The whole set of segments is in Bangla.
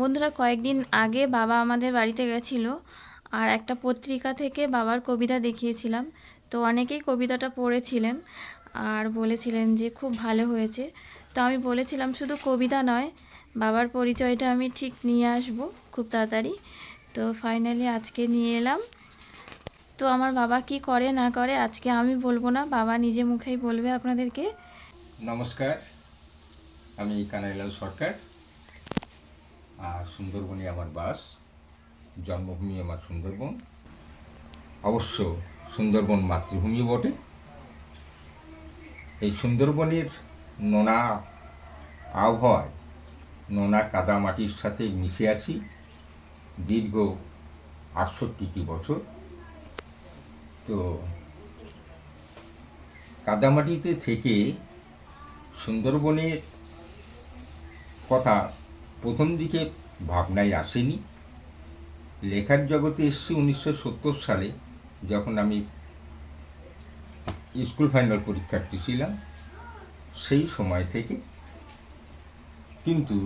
বন্ধুরা, কয়েকদিন আগে বাবা আমাদের বাড়িতে গেছিল আর একটা পত্রিকা থেকে বাবার কবিতা দেখিয়েছিলাম। তো অনেকেই কবিতাটা পড়েছিলেন আর বলেছিলেন যে খুব ভালো হয়েছে। তো আমি বলেছিলাম, শুধু কবিতা নয়, বাবার পরিচয়টা আমি ঠিক নিয়ে আসব খুব তাড়াতাড়ি। তো ফাইনালি আজকে নিয়ে এলাম। তো আমার বাবা কি করে না করে, আজকে আমি বলব না, বাবা নিজে মুখেই বলবে আপনাদেরকে। নমস্কার, আমি কানাইলাল সরকার। আর সুন্দরবনে আমার বাস। জন্মভূমি আমার সুন্দরবন। অবশ্য সুন্দরবন মাতৃভূমি বটে। এই সুন্দরবনের নোনা আবহাওয়ায়, নোনা কাদামাটির সাথে মিশে আছি দীর্ঘ আটষট্টিটি বছর। তো কাদামাটিতে থেকে সুন্দরবনের কথা প্রথম দিকে ভাবনায় আসেনি। লেখার জগতে এসছি উনিশশো সত্তর সালে, যখন আমি স্কুল ফাইনাল পরীক্ষার্থী ছিলাম। সেই সময় থেকে কিন্তু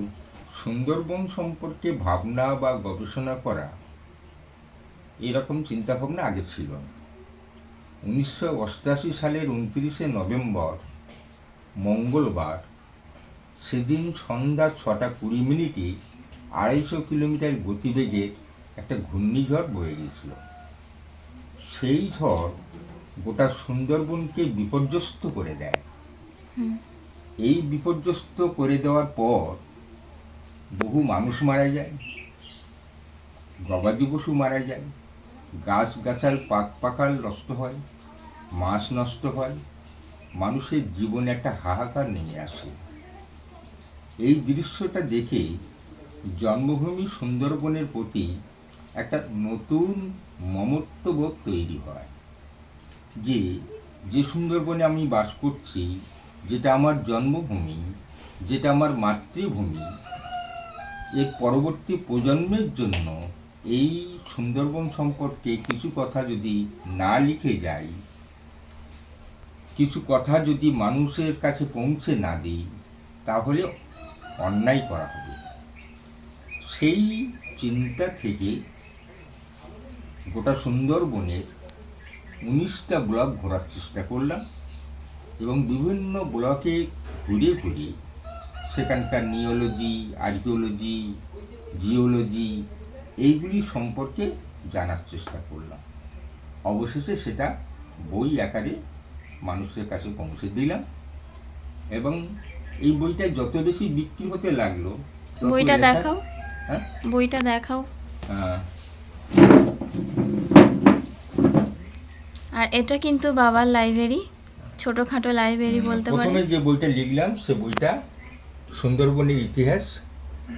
সুন্দরবন সম্পর্কে ভাবনা বা গবেষণা করা এরকম চিন্তাভাবনা আগে ছিল না। উনিশশো সালের উনত্রিশে নভেম্বর, মঙ্গলবার সেদিন সন্ধ্যা ছটা কুড়ি মিনিটে আড়াইশো কিলোমিটার গতিবেগে একটা ঘূর্ণিঝড় বয়ে গিয়েছিল। সেই ঝড় গোটা সুন্দরবনকে বিপর্যস্ত করে দেয়। এই বিপর্যস্ত করে দেওয়ার পর বহু মানুষ মারা যায় গবাদি পশু মারা যায় গাছ গাছাল পাক পাকাল নষ্ট হয় মাছ নষ্ট হয় মানুষের জীবনে একটা হাহাকার নেমে আসে। এই দৃশ্যটা দেখে জন্মভূমি সুন্দরবনের প্রতি একটা নতুন মমত্ববোধ তৈরি হয়। যে যে সুন্দরবনে আমি বাস করছি, যেটা আমার জন্মভূমি, যেটা আমার মাতৃভূমি, এর পরবর্তী প্রজন্মের জন্য এই সুন্দরবন সম্পর্কে কিছু কথা যদি না লিখে যাই, কিছু কথা যদি মানুষের কাছে পৌঁছে না দিই, তাহলে অন্যায় করা হবে। সেই চিন্তা থেকে গোটা সুন্দরবনের উনিশটা ব্লক ঘোরার চেষ্টা করলাম এবং বিভিন্ন ব্লকে ঘুরে ঘুরে সেখানকার নিওলজি, আর্কিওলজি, জিওলজি এইগুলি সম্পর্কে জানার চেষ্টা করলাম। অবশেষে সেটা বই আকারে মানুষের কাছে পৌঁছে দিলাম এবং এই বইটা যত বেশি বিক্রি হতে লাগল বইটা দেখাও। হ্যাঁ? বইটা দেখাও। আহ, আর এটা কিন্তু বাবার লাইব্রেরি ছোটোখাটো লাইব্রেরি বলতে পারি প্রথমে যে বইটা লিখলাম সে বইটা সুন্দরবনের ইতিহাস।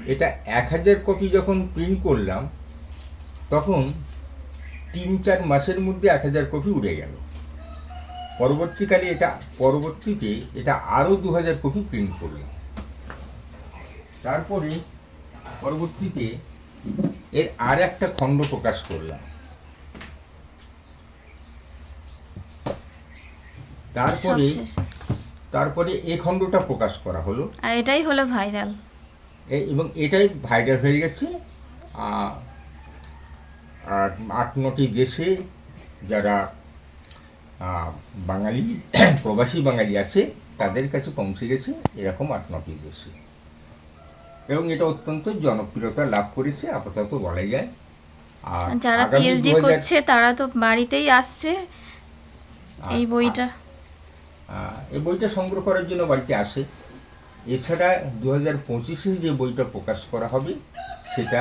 এটা এক হাজার কপি যখন প্রিন্ট করলাম তখন তিন চার মাসের মধ্যে এক হাজার কপি উড়ে গেল। পরবর্তীকালে এটা পরবর্তীতে এটা আরও দু হাজার কপি প্রিন্ট করলাম তারপরে পরবর্তীতে এর আর একটা খণ্ড প্রকাশ করলাম। তারপরে তারপরে এই খণ্ডটা প্রকাশ করা হলো। আর এটাই হলো ভাইরাল। এবং এটাই ভাইরাল হয়ে গেছে। আট নটি দেশে যারা বাঙালি প্রবাসী বাঙালি আছে তাদের কাছে পৌঁছে গেছে এরকম আট নটি দেশে। এবং এটা অত্যন্ত জনপ্রিয়তা লাভ করেছে আপাতত বলা যায়। আর যারা পিএইচডি করছে তারা তো বাড়িতেই আসছে এই বইটা। এই বইটা সংগ্রহ করার জন্য বাড়িতে আসে। এছাড়া দু হাজার পঁচিশে যে বইটা প্রকাশ করা হবে সেটা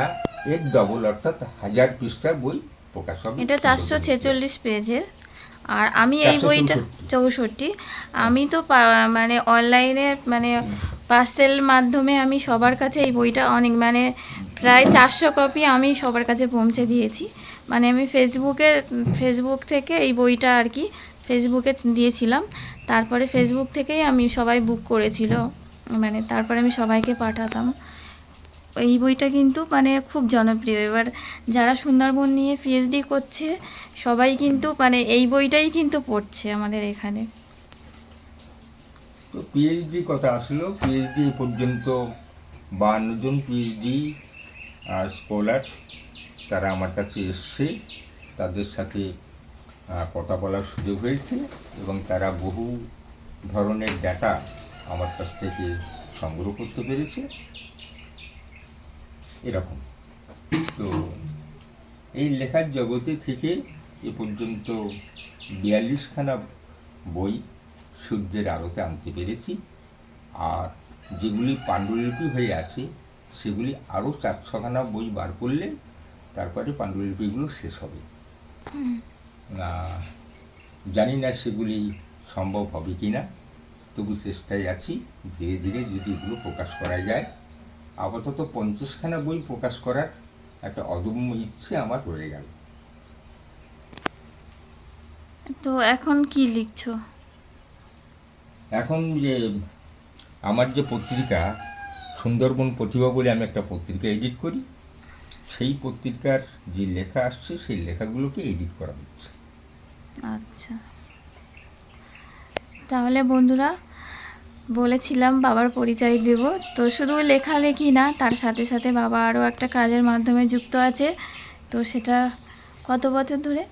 এক ডবল অর্থাৎ হাজার পৃষ্ঠার বই প্রকাশ হবে। এটা চারশো ছেচল্লিশ পেজের। আর আমি এই বইটা চৌষট্টি। আমি তো মানে অনলাইনে মানে পার্সেল মাধ্যমে আমি সবার কাছে এই বইটা অনেক মানে প্রায় চারশো কপি আমি সবার কাছে পৌঁছে দিয়েছি। মানে আমি ফেসবুকে ফেসবুক থেকে এই বইটা আর কি ফেসবুকে দিয়েছিলাম। তারপরে ফেসবুক থেকেই আমি সবাই বুক করেছিল। মানে তারপরে আমি সবাইকে পাঠাতাম। এই বইটা কিন্তু মানে খুব জনপ্রিয়। এবার যারা সুন্দরবন নিয়ে পিএইচডি করছে, সবাই কিন্তু মানে এই বইটাই কিন্তু পড়ছে আমাদের এখানে। তো পিএইচডি কথা আসলো। পিএইচডি পর্যন্ত বান্ন জন পিএইচডি স্কলার তারা আমার কাছে এসছে। তাদের সাথে কথা বলার সুযোগ হয়েছে এবং তারা বহু ধরনের ডাটা আমার কাছ থেকে সংগ্রহ করতে পেরেছে। এরকম। তো এই লেখার জগতে থেকে এ পর্যন্ত বিয়াল্লিশখানা বই সূর্যের আলোতে আনতে পেরেছি। আর যেগুলি পাণ্ডুলিপি হয়ে আছে সেগুলি আরও চার ছখানা বই বার করলে তারপরে পাণ্ডুলিপিগুলো শেষ হবে। জানি না সেগুলি সম্ভব হবে কি না তবু চেষ্টায় আছি ধীরে ধীরে যদি এগুলো প্রকাশ করা যায়। আপাতত পঞ্চাশখানা বই প্রকাশ করার একটা অদম্য ইচ্ছে আমার রয়ে গেল। তো এখন কি লিখছ? এখন যে আমার যে পত্রিকা সুন্দরবন প্রতিভা বলে আমি একটা পত্রিকা এডিট করি সেই পত্রিকার যে লেখা আসছে সেই লেখাগুলোকে এডিট করা হচ্ছে। আচ্ছা। তাহলে বন্ধুরা বলেছিলাম বাবার পরিচয় দেব। তো শুধু লেখালেখি না তার সাথে সাথে বাবা আরও একটা কাজের মাধ্যমে যুক্ত আছে। তো সেটা কত বছর ধরে?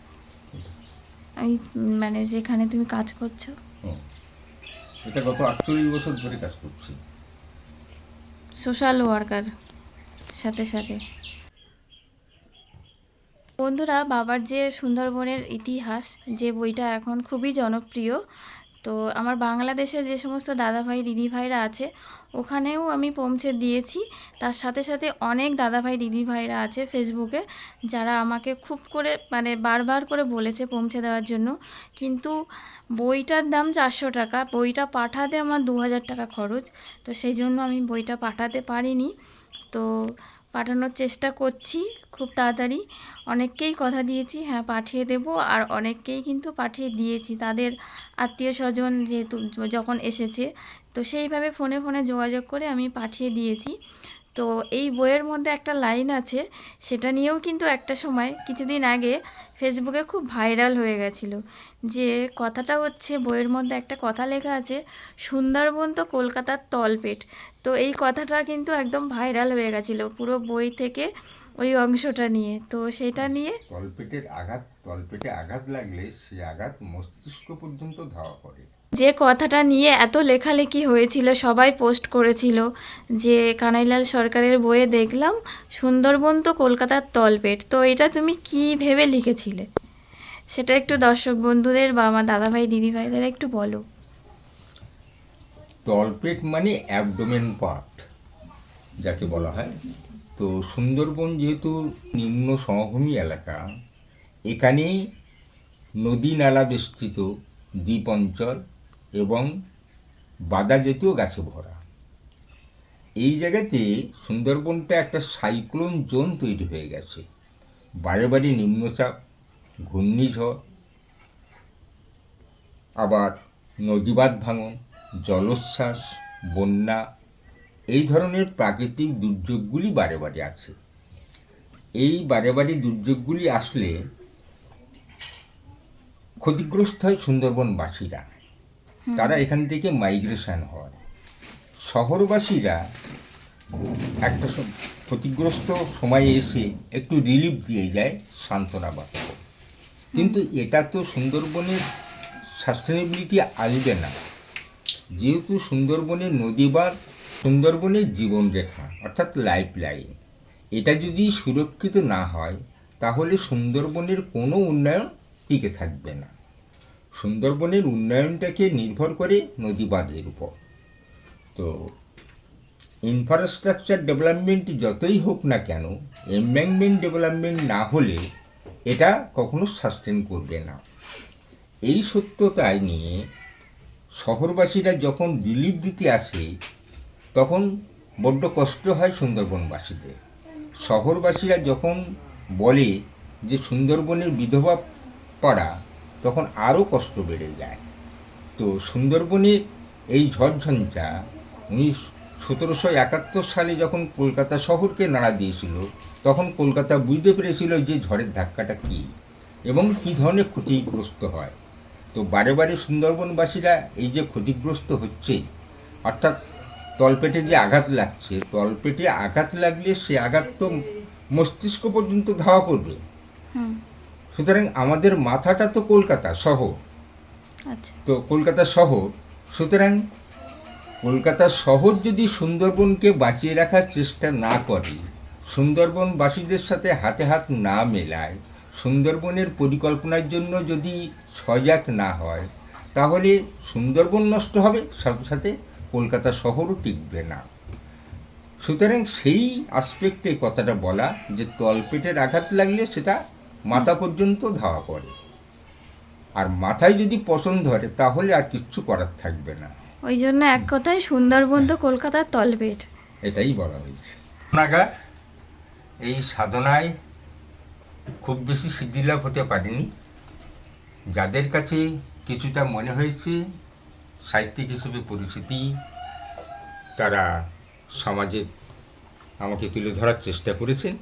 এই মানে যেখানে তুমি কাজ করছ। এটা গত আটচল্লিশ বছর ধরে কাজ করছি। সোশ্যাল ওয়ার্কার সাথে সাথে। বন্ধুরা বাবার যে সুন্দরবনের ইতিহাস যে বইটা এখন খুবই জনপ্রিয় তো আমার বাংলাদেশে যে সমস্ত দাদাভাই, দিদিভাইরা আছে, ওখানেও আমি পৌঁছে দিয়েছি। তার সাথে সাথে অনেক দাদাভাই, দিদিভাইরা আছে ফেসবুকে যারা আমাকে খুব করে মানে বারবার করে বলেছে পৌঁছে দেওয়ার জন্য। কিন্তু বইটার দাম চারশো টাকা, বইটা পাঠাতে আমার দু হাজার টাকা খরচ। তো সেই জন্য আমি বইটা পাঠাতে পারিনি। তো পাঠানোর চেষ্টা করছি খুব তাড়াতাড়ি। অনেককেই কথা দিয়েছি হ্যাঁ পাঠিয়ে দেব আর অনেককেই কিন্তু পাঠিয়ে দিয়েছি। তাদের আত্মীয় স্বজন যেহেতু যখন এসেছে, তো সেইভাবে ফোনে ফোনে যোগাযোগ করে আমি পাঠিয়ে দিয়েছি। তো এই বইয়ের মধ্যে একটা লাইন আছে সেটা নিয়েও কিন্তু একটা সময় কিছুদিন আগে ফেসবুকে খুব ভাইরাল হয়ে গেছিল যে কথাটা হচ্ছে বইয়ের মধ্যে একটা কথা লেখা আছে সুন্দরবন তো কলকাতার তলপেট। তো এই কথাটা কিন্তু একদম ভাইরাল হয়ে গেছিল পুরো বই থেকে ওই অংশটা নিয়ে। তো সেটা নিয়ে তলপেটের আঘাত তলপেটে আঘাত লাগলে সেই আঘাত মস্তিষ্ক পর্যন্ত ধাওয়া করে। যে কথাটা নিয়ে এত লেখালেখি হয়েছিল, সবাই পোস্ট করেছিল যে, কানাইলাল সরকারের বইয়ে দেখলাম, সুন্দরবন তো কলকাতার তলপেট। তো এটা তুমি কি ভেবে লিখেছিলে? সেটা একটু দর্শক বন্ধুদের বা আমার দাদাভাই, দিদিভাইদের একটু বলো। তলপেট মানে অ্যাবডোমেন পার্ট যাকে বলা হয়। তো সুন্দরবন যেহেতু নিম্ন সমভূমি এলাকা, এখানে নদী নালা বেষ্টিত দ্বীপ অঞ্চল এবং বাদা জাতীয় গাছে ভরা। এই জায়গাতে সুন্দরবনটা একটা সাইক্লোন জোন তৈরি হয়ে গেছে। বারে বারে নিম্নচাপ, ঘূর্ণিঝড়, আবার নদীবাদ ভাঙন, জলোচ্ছ্বাস, বন্যা, এই ধরনের প্রাকৃতিক দুর্যোগগুলি বারে বারে আছে। এই বারে বারে দুর্যোগগুলি আসলে ক্ষতিগ্রস্ত হয় সুন্দরবনবাসীরা। তারা এখান থেকে মাইগ্রেশন হয়। শহরবাসীরা একটা ক্ষতিগ্রস্ত সময়ে এসে একটু রিলিফ দিয়ে যায় সান্ত্বনা বাক্য। কিন্তু এটা তো সুন্দরবনের সাস্টেনেবিলিটি আসবে না। যেহেতু সুন্দরবনের নদী বা সুন্দরবনের জীবনরেখা অর্থাৎ লাইফ লাইন এটা যদি সুরক্ষিত না হয় তাহলে সুন্দরবনের কোনো উন্নয়ন টিকে থাকবে না। সুন্দরবনের উন্নয়নটাকে নির্ভর করে নদীবাঁধের উপর। তো ইনফ্রাস্ট্রাকচার ডেভেলপমেন্ট যতই হোক না কেন এমব্যাংমেন্ট ডেভেলপমেন্ট না হলে এটা কখনো সাস্টেন করবে না। এই সত্যতায় নিয়ে শহরবাসীরা যখন রিলিফ দিতে আসে, তখন বড্ড কষ্ট হয় সুন্দরবনবাসীদের। শহরবাসীরা যখন বলে যে সুন্দরবনের বিধবা পাড়া তখন আরও কষ্ট বেড়ে যায়। তো সুন্দরবনের এই ঝড়ঝঞ্ঝা উনিশ সতেরোশো একাত্তর সালে যখন কলকাতা শহরকে নাড়া দিয়েছিল, তখন কলকাতা বুঝতে পেরেছিল যে ঝড়ের ধাক্কাটা কী এবং কী ধরনের ক্ষতিগ্রস্ত হয়। তো বারে বারে সুন্দরবনবাসীরা এই যে ক্ষতিগ্রস্ত হচ্ছে, অর্থাৎ তলপেটে যে আঘাত লাগছে, তলপেটে আঘাত লাগলে সে আঘাত তো মস্তিষ্ক পর্যন্ত ধাওয়া করবে। সুতরাং আমাদের মাথাটা তো কলকাতা শহর। আচ্ছা। তো কলকাতা শহর সুতরাং কলকাতা শহর যদি সুন্দরবনকে বাঁচিয়ে রাখার চেষ্টা না করে সুন্দরবনবাসীদের সাথে হাতে হাত না মেলায় সুন্দরবনের পরিকল্পনার জন্য যদি সজাগ না হয় তাহলে সুন্দরবন নষ্ট হবে সাথে সাথে কলকাতা শহরও টিকবে না। সুতরাং সেই আসপেক্টে কথাটা বলা যে তলপেটের আঘাত লাগলে সেটা মাথা পর্যন্ত ধাওয়া করে। আর মাথায় যদি পছন্দ ধরে তাহলে আর কিচ্ছু করার থাকবে না। ওই জন্য এক কথায় সুন্দরবন তো কলকাতার তলবেট এটাই বলা হয়েছে। নাগা এই সাধনায় খুব বেশি সিদ্ধিলাভ হতে পারেনি। যাদের কাছে কিছুটা মনে হয়েছে সাহিত্যিক হিসেবে পরিচিতি তারা সমাজে আমাকে তুলে ধরার চেষ্টা করেছেন।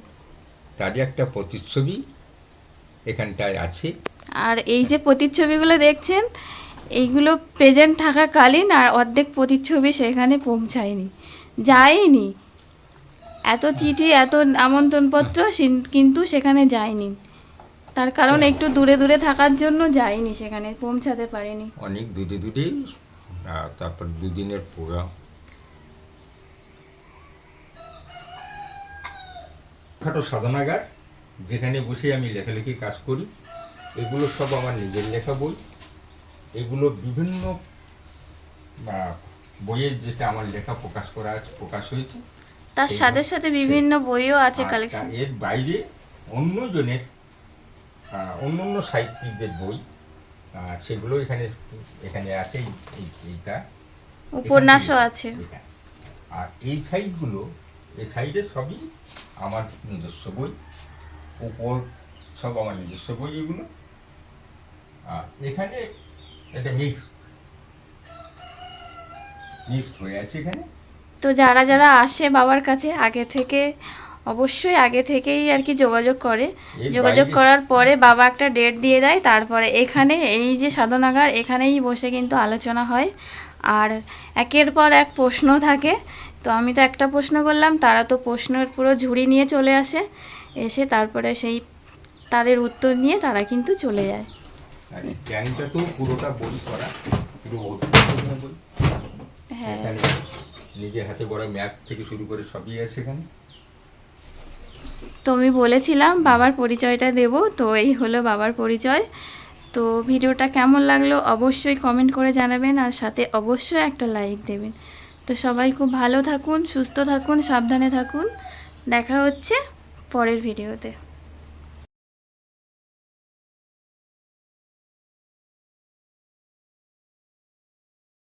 তারই একটা প্রতিচ্ছবি এখানটায় আছে। আর এই যে প্রতিচ্ছবিগুলো দেখছেন এইগুলো প্রেজেন্ট থাকাকালীন আর অর্ধেক প্রতিচ্ছবি সেখানে পৌঁছায়নি যায়নি। এত চিঠি এত আমন্ত্রণপত্র কিন্তু সেখানে যায়নি। তার কারণ একটু দূরে দূরে থাকার জন্য যায়নি সেখানে পৌঁছাতে পারেনি। অনেক দূরে দূরে তারপর দুদিনের প্রোগ্রাম খাটো সাধনাগার। যেখানে বসে আমি লেখালেখি কাজ করি এগুলো সব আমার নিজের লেখা বই। এগুলো বিভিন্ন বইয়ের যেটা আমার লেখা প্রকাশ করা আছে প্রকাশ হয়েছে তার সাথে সাথে বিভিন্ন বইও আছে কালেকশন এর বাইরে অন্যজনের অন্য অন্য সাহিত্যিকদের বই সেগুলো এখানে এখানে আছে এই- এই- এইটা। উপন্যাসও আছে। আর এই সাইডগুলো এই সাইডে সবই আমার নিজস্ব বই। উপর সব আমার নিজস্ব বই এগুলো। আর এখানে এটা মিক্স মিক্সড হয়ে আছে এখানে। তো যারা যারা আসে বাবার কাছে আগে থেকে অবশ্যই আগে থেকেই আর কি যোগাযোগ করে। যোগাযোগ করার পরে বাবা একটা ডেট দিয়ে দেয় তারপরে এখানে এই যে সাধনাগার এখানেই বসে কিন্তু আলোচনা হয়। আর একের পর এক প্রশ্ন থাকে। তো আমি তো একটা প্রশ্ন করলাম তারা তো প্রশ্নের পুরো ঝুড়ি নিয়ে চলে আসে। এসে তারপরে সেই তাদের উত্তর নিয়ে তারা কিন্তু চলে যায়। তো পুরোটা বই করা হ্যাঁ। নিজের হাতে বড় ম্যাপ থেকে শুরু করে সবই আছে এখানে? তো আমি বলেছিলাম বাবার পরিচয়টা দেব তো এই হলো বাবার পরিচয়। তো ভিডিওটা কেমন লাগল অবশ্যই কমেন্ট করে জানাবেন আর সাথে অবশ্যই একটা লাইক দেবেন। তো সবাই খুব ভালো থাকুন সুস্থ থাকুন সাবধানে থাকুন। দেখা হচ্ছে পরের ভিডিওতে।